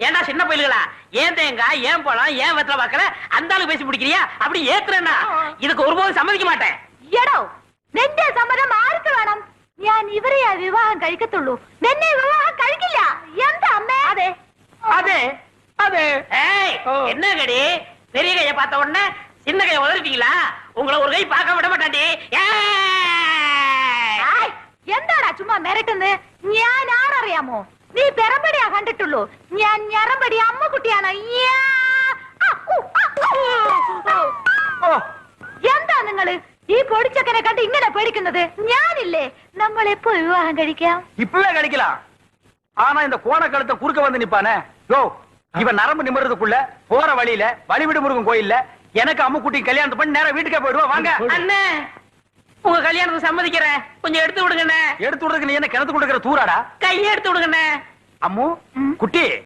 ஏன்டா சின்ன பயில்களா ஏன் தேங்காய் ஏன் பழம் ஏன் வெத்தலை பாக்கல அந்த ஆளு பேசி பிடிக்கிறியா அப்படி ஏத்துறேன்னா இதுக்கு ஒருபோதும் சம்மதிக்க மாட்டேன் എടോ നിന്റെ സമ്മതം ആർക്ക് വേണം ഞാൻ ഇവരെയാ വിവാഹം കഴിക്കത്തുള്ളൂ നിന്നെ വിവാഹം കഴിക്കില്ല എന്താ അമ്മേ അതെ அது அது ஏய் என்ன கடி பெரிய கைய பார்த்த உடனே சின்ன கைய உதறிட்டீங்களா உங்களை ஒரு கை பார்க்க விட மாட்டாண்டி ஏய்! ആയ്, എന്താടാ ചുമ്മാ മിരട്ടുന്നത് ഞാൻ ആരറിയാമോ നീ പെറമ്പടിയാ കണ്ടിട്ടുള്ളൂ ഞാൻ ഞറമ്പടി അമ്മക്കുട്ടിയാണ് യ്യാ. ആ, ഉ, ആ, ഉ. ഓ എന്താ നിങ്ങള് ഈ പൊടിച്ചക്കനെ കണ്ട് ഇങ്ങനെ പേടിക്കുന്നത് ഞാനില്ലേ നമ്മൾ എപ്പോ വിവാഹം കഴിക്കാം இப்பவே கிடைக்கலாம் ஆனா இந்த கோண கழுத்தை குறுக்க வந்து நிப்பானே யோ இவன் நரம்பு நிமிர்றதுக்குள்ள போற வழியில வழிவிடு முருகன் கோயில்ல எனக்கு அம்முக்குட்டி கல்யாணத்தை பண்ணி நேரா வீட்டுக்கே போயிடுவா வாங்க அண்ணே உங்க கல்யாணத்துக்கு சம்மதிக்கிறேன் கொஞ்சம் எடுத்து விடுங்கண்ணே எடுத்து விடுறதுக்கு நீ என்ன கிணத்து கொடுக்கிற தூராடா கையை எடுத்து விடுங்கண்ணே అమ్ము కుట్టి.